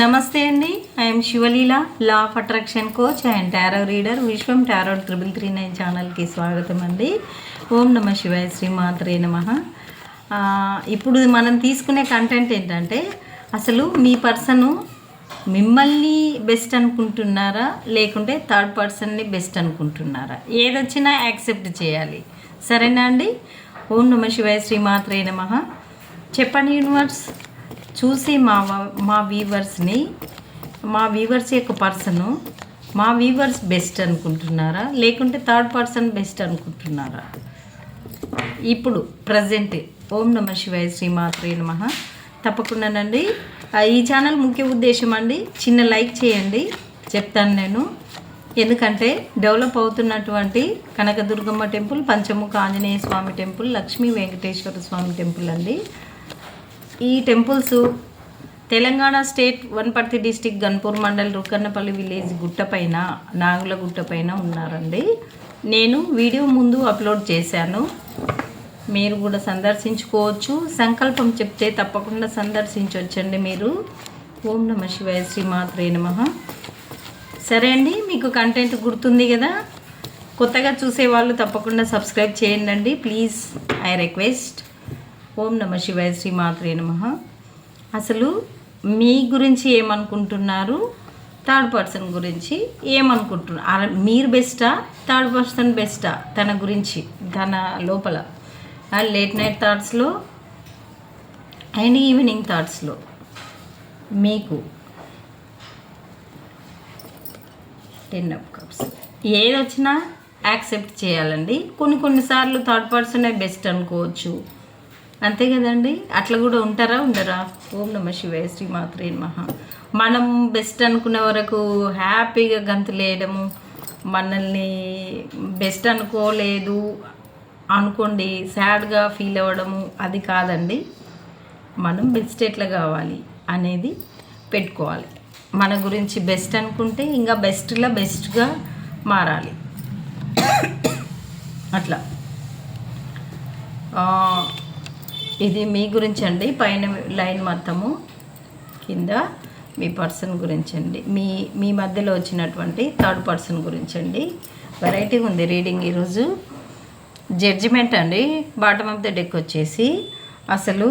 నమస్తే అండి. I'm Shivaleela law of attraction coach and tarot reader Vishwam tarot triple three nine ఛానల్కి స్వాగతం అండి. ఓం నమ శివాయ శ్రీమాత్రే నమ. ఇప్పుడు మనం తీసుకునే కంటెంట్ ఏంటంటే అసలు మీ పర్సను మిమ్మల్ని బెస్ట్ అనుకుంటున్నారా? లేకుంటే థర్డ్ పర్సన్ని బెస్ట్ అనుకుంటున్నారా? ఏదొచ్చినా యాక్సెప్ట్ చేయాలి. సరేనా అండి? ఓం నమ శివాయ శ్రీమాత్రే నమ. చెప్పండి యూనివర్స్ చూసి మా వ- మా వీవర్స్ని మా వీవర్స్ యొక్క పర్సను మా వీవర్స్ బెస్ట్ అనుకుంటున్నారా? లేకుంటే థర్డ్ పర్సన్ బెస్ట్ అనుకుంటున్నారా? ఇప్పుడు ప్రజెంట్ ఓం నమ శివాయ శ్రీమాత్రే నమ. తప్పకుండానండి ఈ ఛానల్ ముఖ్య ఉద్దేశం అండి చిన్న లైక్ చేయండి. చెప్తాను నేను. ఎందుకంటే డెవలప్ అవుతున్నటువంటి Kanakadurgamma temple Panchamukha Anjaneya Swamy temple Lakshmi Venkateswara Swamy temple అండి. ఈ temples Telangana state Wanaparthy district Ganpur mandal Rukkannapalli village గుట్టపైన నాగుల గుట్టపైన ఉన్నారండి. నేను వీడియో ముందు అప్లోడ్ చేశాను. మీరు కూడా సందర్శించుకోవచ్చు. సంకల్పం చెప్తే తప్పకుండా సందర్శించవచ్చండి మీరు. ఓం నమ శివాయ శ్రీమాత్రే నమ. సరే అండి మీకు కంటెంట్ గుర్తుంది కదా? కొత్తగా చూసే వాళ్ళు తప్పకుండా సబ్స్క్రైబ్ చేయండి ప్లీజ్ ఐ రిక్వెస్ట్ ఓం నమ శివాయ శ్రీమాత్రే నమ. అసలు మీ గురించి ఏమనుకుంటున్నారు? థర్డ్ పర్సన్ గురించి ఏమనుకుంటున్నారు? మీరు బెస్టా? Third person బెస్టా? తన గురించి తన లోపల. లేట్ నైట్ థాట్స్లో అండ్ ఈవినింగ్ థాట్స్లో మీకు టెన్ అప్ కప్స్. ఏది వచ్చినా యాక్సెప్ట్ చేయాలండి. కొన్ని కొన్నిసార్లు థర్డ్ పర్సనే బెస్ట్ అనుకోవచ్చు. అంతే కదండి? అట్లా కూడా ఉంటారా? ఉండరా? ఓం నమ శివాయ శ్రీమాత్రే మహా మనం బెస్ట్ అనుకునే వరకు హ్యాపీగా గంతులేయడము మనల్ని బెస్ట్ అనుకోలేదు అనుకోండి సాడ్గా ఫీల్ అవ్వడము అది కాదండి. మనం బెస్ట్ ఎట్లా కావాలి అనేది పెట్టుకోవాలి. మన గురించి బెస్ట్ అనుకుంటే ఇంకా బెస్ట్లో బెస్ట్గా మారాలి. అట్లా. ఇది మీ గురించి అండి పైన లైన్ మొత్తము కింద మీ పర్సన్ గురించి అండి మీ మీ మధ్యలో వచ్చినటువంటి థర్డ్ పర్సన్ గురించి అండి వెరైటీగా ఉంది రీడింగ్ ఈరోజు. జడ్జిమెంట్ అండి బాటమ్ ఆఫ్ ద డెక్ వచ్చేసి అసలు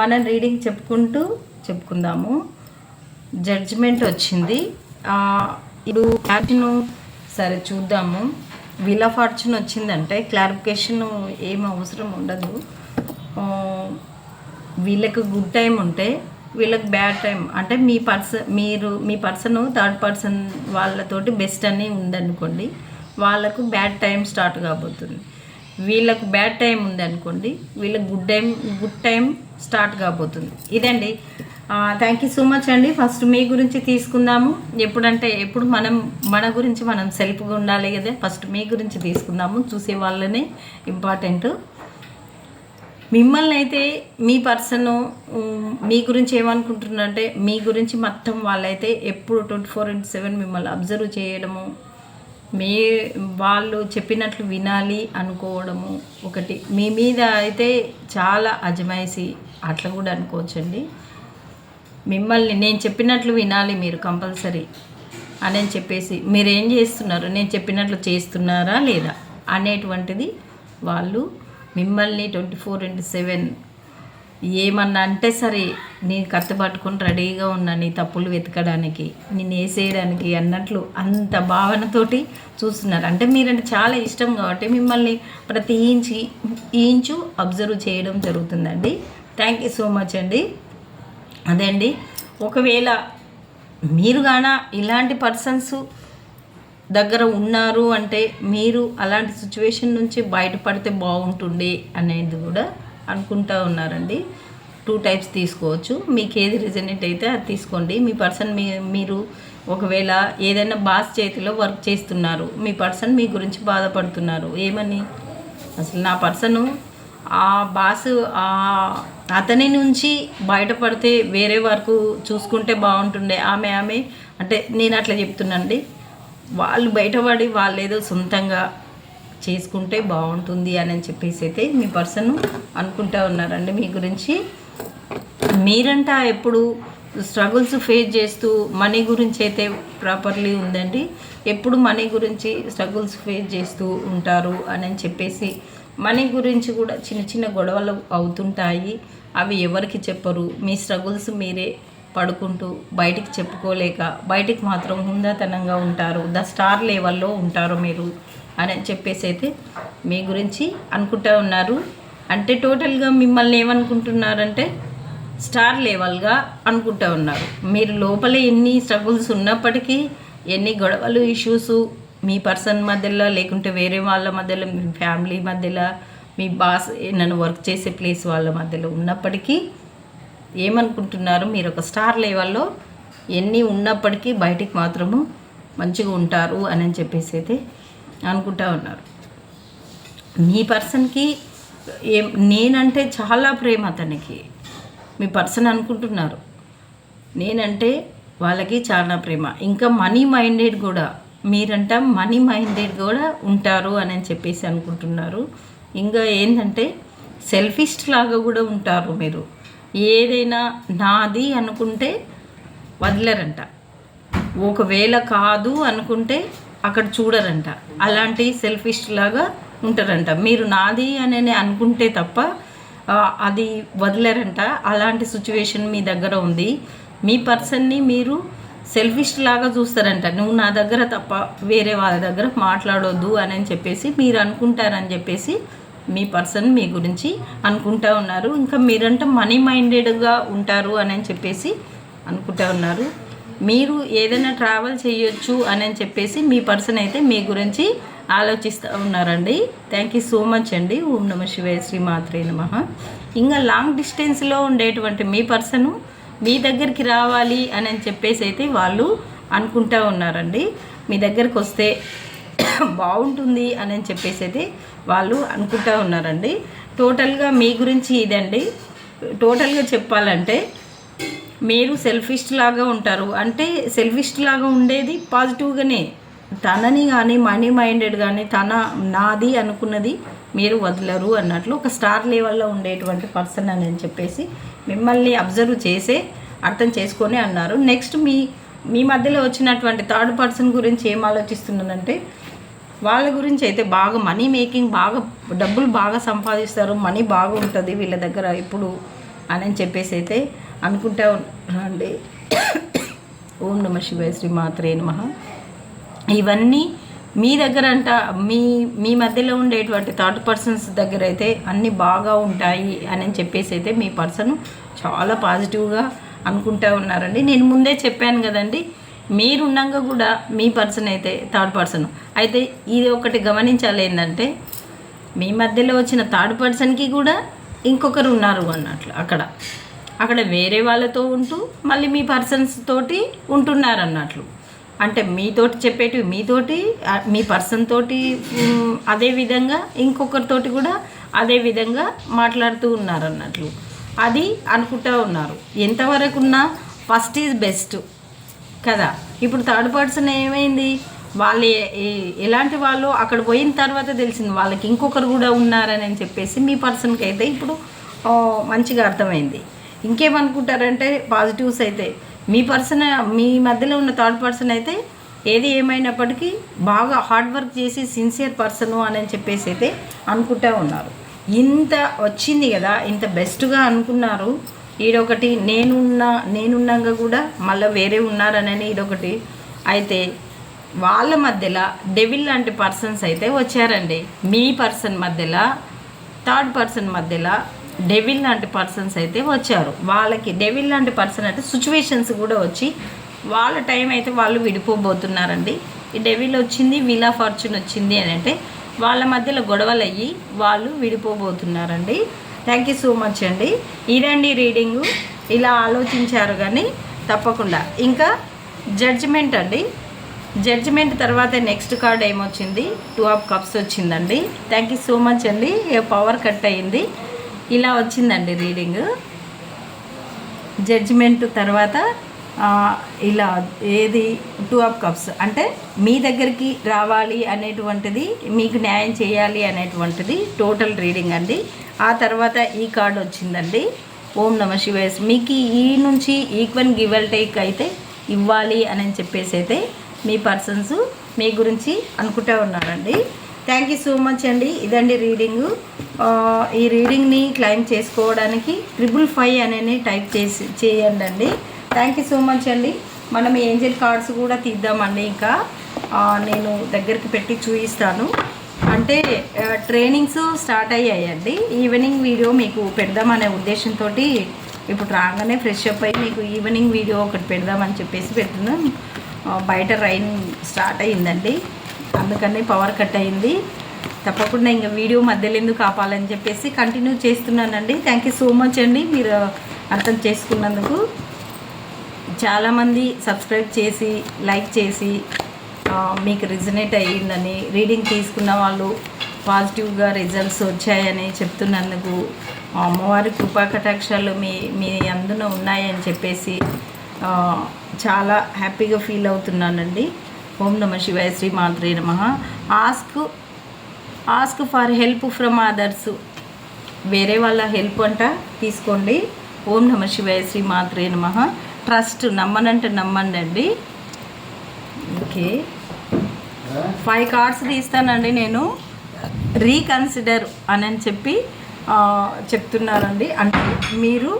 మనం రీడింగ్ చెప్పుకుంటూ చెప్పుకుందాము. జడ్జిమెంట్ వచ్చింది. ఇప్పుడు క్లారిటీను సరే చూద్దాము. వీల్ ఆఫ్ ఫార్చ్యూన్ వచ్చిందంటే క్లారిఫికేషన్ ఏం అవసరం ఉండదు. వీళ్ళకి గుడ్ టైం ఉంటే వీళ్ళకి బ్యాడ్ టైం అంటే మీ పర్సన్ మీరు మీ పర్సన్ థర్డ్ పర్సన్ వాళ్ళతోటి బెస్ట్ అని ఉందనుకోండి వాళ్ళకు బ్యాడ్ టైం స్టార్ట్ కాబోతుంది. వీళ్ళకు బ్యాడ్ టైం ఉందనుకోండి వీళ్ళకి good time good time start కాబోతుంది. ఇదండి. థ్యాంక్ యూ సో మచ్ అండి. ఫస్ట్ మీ గురించి తీసుకుందాము. ఎప్పుడంటే ఎప్పుడు మనం మన గురించి మనం సెల్ఫ్గా ఉండాలి కదా. ఫస్ట్ మీ గురించి తీసుకుందాము. చూసే వాళ్ళనే ఇంపార్టెంట్ మిమ్మల్ని అయితే మీ పర్సన్ మీ గురించి ఏమనుకుంటున్నారంటే మీ గురించి మొత్తం వాళ్ళైతే ఎప్పుడు ట్వంటీ ఫోర్ ఇంటూ సెవెన్ మిమ్మల్ని అబ్జర్వ్ చేయడము మీ వాళ్ళు చెప్పినట్లు వినాలి అనుకోవడము ఒకటి. మీ మీద అయితే చాలా అజమాయిషి అట్లా కూడా అనుకోవచ్చండి. మిమ్మల్ని నేను చెప్పినట్లు వినాలి మీరు కంపల్సరీ అని చెప్పేసి మీరు ఏం చేస్తున్నారు? నేను చెప్పినట్లు చేస్తున్నారా లేదా? అనేటువంటిది వాళ్ళు మిమ్మల్ని ట్వంటీ ఫోర్ ఇంటూ సెవెన్ ఏమన్నా అంటే సరే నీ కత్తి పట్టుకొని రెడీగా ఉన్నా నీ తప్పులు వెతకడానికి నేను వేసేయడానికి అన్నట్లు అంత భావనతోటి చూస్తున్నారు. అంటే మీరంటే చాలా ఇష్టం కాబట్టి మిమ్మల్ని ప్రతి ఇంచి ఇంచు అబ్జర్వ్ చేయడం జరుగుతుందండి. థ్యాంక్ యూ సో మచ్ అండి. అదే అండి ఒకవేళ మీరు గాన ఇలాంటి పర్సన్స్ దగ్గర ఉన్నారు అంటే మీరు అలాంటి సిచ్యువేషన్ నుంచి బయటపడితే బాగుంటుండే అనేది కూడా అనుకుంటా ఉన్నారండి. టూ టైప్స్ తీసుకోవచ్చు. మీకు ఏది రిజనేట్ అయితే అది తీసుకోండి. మీ పర్సన్ మీ మీరు ఒకవేళ ఏదైనా బాస్ చేతిలో వర్క్ చేస్తున్నారు. మీ పర్సన్ మీ గురించి బాధపడుతున్నారు. ఏమని? అసలు నా పర్సను ఆ బాస్ ఆ అతని నుంచి బయటపడితే వేరే వరకు చూసుకుంటే బాగుంటుండే. ఆమె ఆమె అంటే నేను అట్లా చెప్తున్నానండి. వాళ్ళు బయటపడి వాళ్ళు ఏదో సొంతంగా చేసుకుంటే బాగుంటుంది అని చెప్పేసి అయితే మీ పర్సన్ అనుకుంటా ఉన్నారండి మీ గురించి. మీరంట ఎప్పుడు స్ట్రగుల్స్ ఫేస్ చేస్తూ మనీ గురించి అయితే ప్రాపర్లీ ఉందండి. ఎప్పుడు మనీ గురించి స్ట్రగుల్స్ ఫేస్ చేస్తూ ఉంటారు అని అని చెప్పేసి మనీ గురించి కూడా చిన్న చిన్న గొడవలు అవుతుంటాయి. అవి ఎవరికి చెప్పరు. మీ స్ట్రగుల్స్ మీరే పడుకుంటూ బయటికి చెప్పుకోలేక బయటికి మాత్రం హుందాతనంగా ఉంటారు. ద స్టార్ లెవెల్లో ఉంటారు మీరు అని చెప్పేసి అయితే మీ గురించి అనుకుంటూ ఉన్నారు. అంటే టోటల్గా మిమ్మల్ని ఏమనుకుంటున్నారంటే స్టార్ లెవెల్గా అనుకుంటా ఉన్నారు. మీరు లోపల ఎన్ని స్ట్రగుల్స్ ఉన్నప్పటికీ ఎన్ని గొడవలు ఇష్యూస్ మీ పర్సన్ మధ్యలో లేకుంటే వేరే వాళ్ళ మధ్యలో మీ ఫ్యామిలీ మధ్యలో మీ బాస్ నన్ను వర్క్ చేసే ప్లేస్ వాళ్ళ మధ్యలో ఉన్నప్పటికీ ఏమనుకుంటున్నారు? మీరు ఒక స్టార్ లెవెల్లో ఎన్ని ఉన్నప్పటికీ బయటికి మాత్రము మంచిగా ఉంటారు అని చెప్పేసి అయితే అనుకుంటా ఉన్నారు. మీ పర్సన్కి ఏం నేనంటే చాలా ప్రేమ అతనికి. మీ పర్సన్ అనుకుంటున్నారు. నేనంటే వాళ్ళకి చాలా ప్రేమ. ఇంకా మనీ మైండెడ్ కూడా మీరంట మనీ మైండెడ్ కూడా ఉంటారు అని చెప్పేసి అనుకుంటున్నారు. ఇంకా ఏంటంటే సెల్ఫిస్ట్ లాగా కూడా ఉంటారు మీరు. ఏదైనా నాది అనుకుంటే వదిలేరంట. ఒకవేళ కాదు అనుకుంటే అక్కడ చూడరంట. అలాంటి సెల్ఫిష్ లాగా ఉంటారంట. మీరు నాది అని అనుకుంటే తప్ప అది వదిలేరంట. అలాంటి సిచ్యువేషన్ మీ దగ్గర ఉంది. మీ పర్సన్ని మీరు సెల్ఫిష్ లాగా చూస్తారంట. నువ్వు నా దగ్గర తప్ప వేరే వాళ్ళ దగ్గర మాట్లాడొద్దు అని అని చెప్పేసి మీరు అనుకుంటారని చెప్పేసి మీ పర్సన్ మీ గురించి అనుకుంటా ఉన్నారు. ఇంకా మీరంటే మనీ మైండెడ్గా ఉంటారు అని చెప్పేసి అనుకుంటా ఉన్నారు. మీరు ఏదైనా ట్రావెల్ చేయొచ్చు అని చెప్పేసి మీ పర్సన్ అయితే మీ గురించి ఆలోచిస్తూ ఉన్నారండి. థ్యాంక్ యూ సో మచ్ అండి. ఓం నమ శివాయ శ్రీ మాత్రే నమ. ఇంకా లాంగ్ డిస్టెన్స్లో ఉండేటువంటి మీ పర్సను మీ దగ్గరికి రావాలి అని అని చెప్పేసి అయితే వాళ్ళు అనుకుంటా ఉన్నారండి. మీ దగ్గరికి వస్తే బాగుంటుంది అని చెప్పేసి అయితే వాళ్ళు అనుకుంటా ఉన్నారండి. టోటల్గా మీ గురించి ఇదండి. టోటల్గా చెప్పాలంటే మీరు సెల్ఫిస్ట్ లాగా ఉంటారు. అంటే సెల్ఫిస్ట్ లాగా ఉండేది పాజిటివ్గానే. తనని కానీ మనీ మైండెడ్ కానీ తన నాది అనుకున్నది మీరు వదలరు అన్నట్లు ఒక స్టార్ లెవెల్లో ఉండేటువంటి పర్సన్ అని చెప్పేసి మిమ్మల్ని అబ్జర్వ్ చేసే అర్థం చేసుకొని అన్నారు. నెక్స్ట్ మీ మీ మధ్యలో వచ్చినటువంటి థర్డ్ పర్సన్ గురించి ఏం ఆలోచిస్తున్నానంటే వాళ్ళ గురించి అయితే బాగా మనీ మేకింగ్ బాగా డబ్బులు బాగా సంపాదిస్తారు మనీ బాగా ఉంటుంది వీళ్ళ దగ్గర ఇప్పుడు అని చెప్పేసి అయితే అనుకుంటా అండి ఓం నమ శివాయ శ్రీ మాత్రే నమ. ఇవన్నీ మీ దగ్గర అంట మీ మీ మధ్యలో ఉండేటువంటి థర్డ్ పర్సన్స్ దగ్గర అయితే అన్నీ బాగా ఉంటాయి అని చెప్పేసి అయితే మీ పర్సన్ చాలా పాజిటివ్గా అనుకుంటా ఉన్నారండి. నేను ముందే చెప్పాను కదండి మీరున్నాక కూడా మీ పర్సన్ అయితే థర్డ్ పర్సన్ అయితే ఇది ఒకటి గమనించాలి ఏంటంటే మీ మధ్యలో వచ్చిన థర్డ్ పర్సన్కి కూడా ఇంకొకరు ఉన్నారు అన్నట్లు అక్కడ. అక్కడ వేరే వాళ్ళతో ఉంటూ మళ్ళీ మీ పర్సన్స్ తోటి ఉంటున్నారు అన్నట్లు. అంటే మీతోటి చెప్పేటివి మీతోటి మీ పర్సన్ తోటి అదే విధంగా ఇంకొకరితోటి కూడా అదే విధంగా మాట్లాడుతూ ఉన్నారు అన్నట్లు. అది అనుకుంటా ఉన్నారు. ఎంతవరకు ఉన్నా ఫస్ట్ ఈజ్ బెస్ట్ కదా. ఇప్పుడు థర్డ్ పర్సన్ ఏమైంది? వాళ్ళు ఎలాంటి వాళ్ళు? అక్కడ పోయిన తర్వాత తెలిసింది వాళ్ళకి ఇంకొకరు కూడా ఉన్నారని అని చెప్పేసి మీ పర్సన్కి అయితే ఇప్పుడు మంచిగా అర్థమైంది. ఇంకేమనుకుంటారంటే పాజిటివ్స్ అయితే మీ పర్సన్ మీ మధ్యలో ఉన్న థర్డ్ పర్సన్ అయితే ఏది ఏమైనప్పటికీ బాగా హార్డ్ వర్క్ చేసి సిన్సియర్ పర్సను అని చెప్పేసి అయితే అనుకుంటా ఉన్నారు. ఇంత వచ్చింది కదా ఇంత బెస్ట్గా అనుకున్నారు ఈడొకటి నేనున్నా నేనున్నాక కూడా మళ్ళీ వేరే ఉన్నారనని ఈడొకటి. అయితే వాళ్ళ మధ్యలో డెవిల్ లాంటి పర్సన్స్ అయితే వచ్చారండి. మీ పర్సన్ మధ్యలో థర్డ్ పర్సన్ మధ్యలో డెవిల్ లాంటి పర్సన్స్ అయితే వచ్చారు. వాళ్ళకి డెవిల్ లాంటి పర్సన్ అంటే సిచ్యువేషన్స్ కూడా వచ్చి వాళ్ళ టైం అయితే వాళ్ళు విడిపోబోతున్నారండి. ఈ డెవిల్ వచ్చింది వీలా ఫార్చ్యూన్ వచ్చింది అని అంటే వాళ్ళ మధ్యలో గొడవలు అయ్యి వాళ్ళు విడిపోబోతున్నారండి. థ్యాంక్ యూ సో మచ్ అండి. ఇదండి రీడింగు. ఇలా ఆలోచించారు కానీ తప్పకుండా. ఇంకా జడ్జిమెంట్ అండి. జడ్జిమెంట్ తర్వాత నెక్స్ట్ కార్డ్ ఏమొచ్చింది? టూ ఆఫ్ కప్స్ వచ్చిందండి. థ్యాంక్ యూ సో మచ్ అండి. పవర్ కట్ అయ్యింది ఇలా వచ్చిందండి రీడింగ్. జడ్జిమెంట్ తర్వాత ఇలా ఏది టూ ఆఫ్ కప్స్. అంటే మీ దగ్గరికి రావాలి అనేటువంటిది మీకు న్యాయం చేయాలి అనేటువంటిది టోటల్ రీడింగ్ అండి. ఆ తర్వాత ఈ కార్డు వచ్చిందండి. ఓం నమ శివాయ. మీకు ఈ నుంచి ఈక్వల్ గివల్ టేక్ అయితే ఇవ్వాలి అని చెప్పేసి అయితే మీ పర్సన్స్ మీ గురించి అనుకుంటూ ఉన్నారండి. థ్యాంక్ యూ సో మచ్ అండి. ఇదండి రీడింగు. ఈ రీడింగ్ని క్లైమ్ చేసుకోవడానికి ట్రిపుల్ ఫైవ్ అనేది టైప్ చేసి చేయండి అండి థ్యాంక్ యూ సో మచ్ అండి. మనం ఏంజల్ కార్డ్స్ కూడా తీద్దామండి ఇంకా. నేను దగ్గరికి పెట్టి చూపిస్తాను. అంటే ట్రైనింగ్స్ స్టార్ట్ అయ్యాయండి. ఈవినింగ్ వీడియో మీకు పెడదామనే ఉద్దేశంతో ఇప్పుడు రాగానే ఫ్రెష్ అప్ అయ్యి మీకు ఈవినింగ్ వీడియో ఒకటి పెడదామని చెప్పేసి పెడుతున్నాం. బయట రైన్ స్టార్ట్ అయ్యిందండి. అందుకని పవర్ కట్ అయింది తప్పకుండా ఇంకా వీడియో మధ్యలో ఎందుకు ఆపాలని చెప్పేసి కంటిన్యూ చేస్తున్నానండి. థ్యాంక్ యూ సో మచ్ అండి మీరు అర్థం చేసుకున్నందుకు. చాలామంది సబ్స్క్రైబ్ చేసి లైక్ చేసి మీకు రిజనేట్ అయ్యిందని రీడింగ్ తీసుకున్న వాళ్ళు పాజిటివ్గా రిజల్ట్స్ వచ్చాయని చెప్తున్నందుకు అమ్మవారి కృపాకటాక్షాలు మీ మీ అందున ఉన్నాయని చెప్పేసి చాలా హ్యాపీగా ఫీల్ అవుతున్నానండి. ఓం నమ శివాయ శ్రీ మాత్రే నమ. Ask ask for help from others వేరే వాళ్ళ హెల్ప్ అంట తీసుకోండి. ఓం నమ శివాయ శ్రీ మాత్రే నమ. ట్రస్ట్ నమ్మనంటే నమ్మండి అండి ఓకే. ఫైవ్ కార్డ్స్ తీస్తానండి నేను. రీకన్సిడర్ అని అని చెప్పి చెప్తున్నానండి అంటే మీరు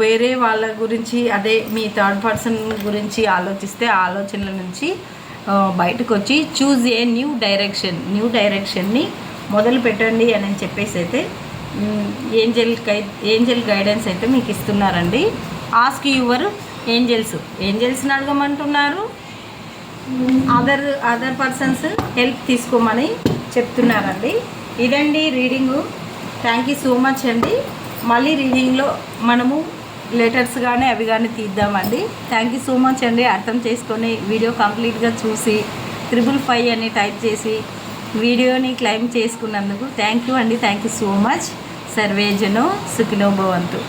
వేరే వాళ్ళ గురించి అదే మీ థర్డ్ పర్సన్ గురించి ఆలోచిస్తే ఆలోచనల నుంచి బయటకు వచ్చి choose a new direction new డైరెక్షన్ని మొదలు పెట్టండి అని చెప్పేసి అయితే ఏంజల్ గై ఏంజల్ గైడెన్స్ అయితే మీకు ఇస్తున్నారండి. Ask your angels. ఏంజల్స్ని అడగమంటున్నారు అదర్ అదర్ పర్సన్స్ హెల్ప్ తీసుకోమని చెప్తున్నారండి. ఇదండి reading thank you so much అండి. మళ్ళీ రీడింగ్లో మనము లెటర్స్ కానీ అవి కానీ తీద్దామండి. థ్యాంక్ యూ సో మచ్ అండి. అర్థం చేసుకొని వీడియో కంప్లీట్గా చూసి త్రిబుల్ ఫైవ్ అని టైప్ చేసి వీడియోని క్లైమ్ చేసుకున్నందుకు థ్యాంక్ యూ అండి. థ్యాంక్ యూ సో మచ్ సర్వేజను సుఖినో భవంతు.